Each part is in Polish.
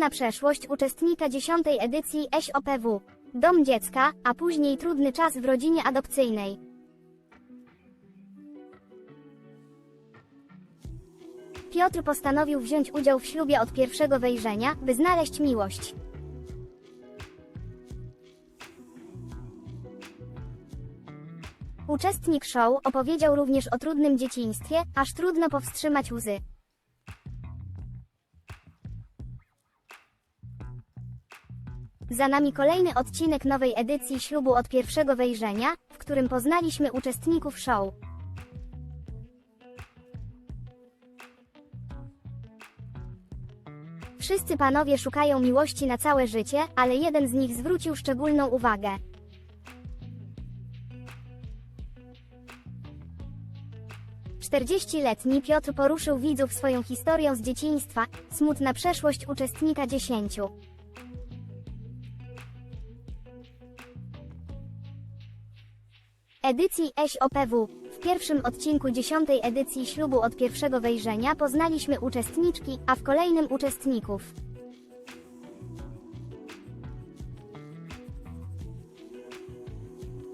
Smutna przeszłość uczestnika 10 edycji SOPW. Dom dziecka, a później trudny czas w rodzinie adopcyjnej. Piotr postanowił wziąć udział w ślubie od pierwszego wejrzenia, by znaleźć miłość. Uczestnik show opowiedział również o trudnym dzieciństwie, aż trudno powstrzymać łzy. Za nami kolejny odcinek nowej edycji ślubu od pierwszego wejrzenia, w którym poznaliśmy uczestników show. Wszyscy panowie szukają miłości na całe życie, ale jeden z nich zwrócił szczególną uwagę. Czterdzieściletni Piotr poruszył widzów swoją historią z dzieciństwa, smutna przeszłość uczestnika dziesięciu. Edycji SOPW. W pierwszym odcinku dziesiątej edycji ślubu od pierwszego wejrzenia poznaliśmy uczestniczki, a w kolejnym uczestników.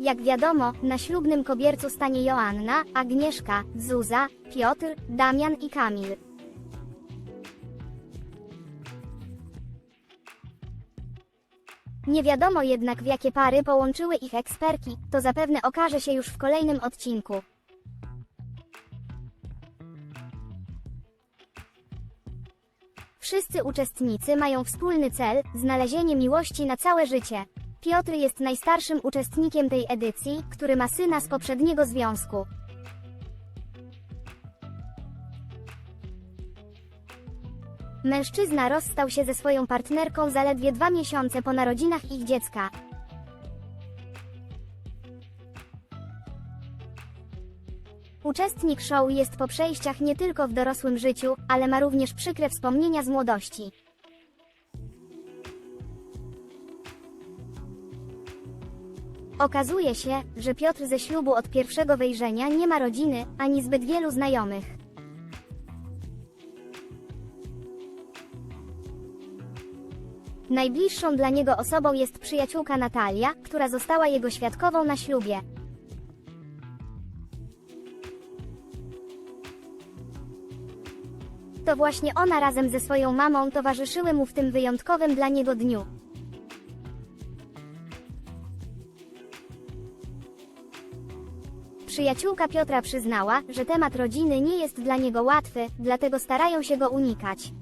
Jak wiadomo, na ślubnym kobiercu stanie Joanna, Agnieszka, Zuza, Piotr, Damian i Kamil. Nie wiadomo jednak w jakie pary połączyły ich eksperki, to zapewne okaże się już w kolejnym odcinku. Wszyscy uczestnicy mają wspólny cel znalezienie miłości na całe życie. Piotr jest najstarszym uczestnikiem tej edycji, który ma syna z poprzedniego związku. Mężczyzna rozstał się ze swoją partnerką zaledwie dwa miesiące po narodzinach ich dziecka. Uczestnik show jest po przejściach nie tylko w dorosłym życiu, ale ma również przykre wspomnienia z młodości. Okazuje się, że Piotr ze ślubu od pierwszego wejrzenia nie ma rodziny, ani zbyt wielu znajomych. Najbliższą dla niego osobą jest przyjaciółka Natalia, która została jego świadkową na ślubie. To właśnie ona razem ze swoją mamą towarzyszyły mu w tym wyjątkowym dla niego dniu. Przyjaciółka Piotra przyznała, że temat rodziny nie jest dla niego łatwy, dlatego starają się go unikać.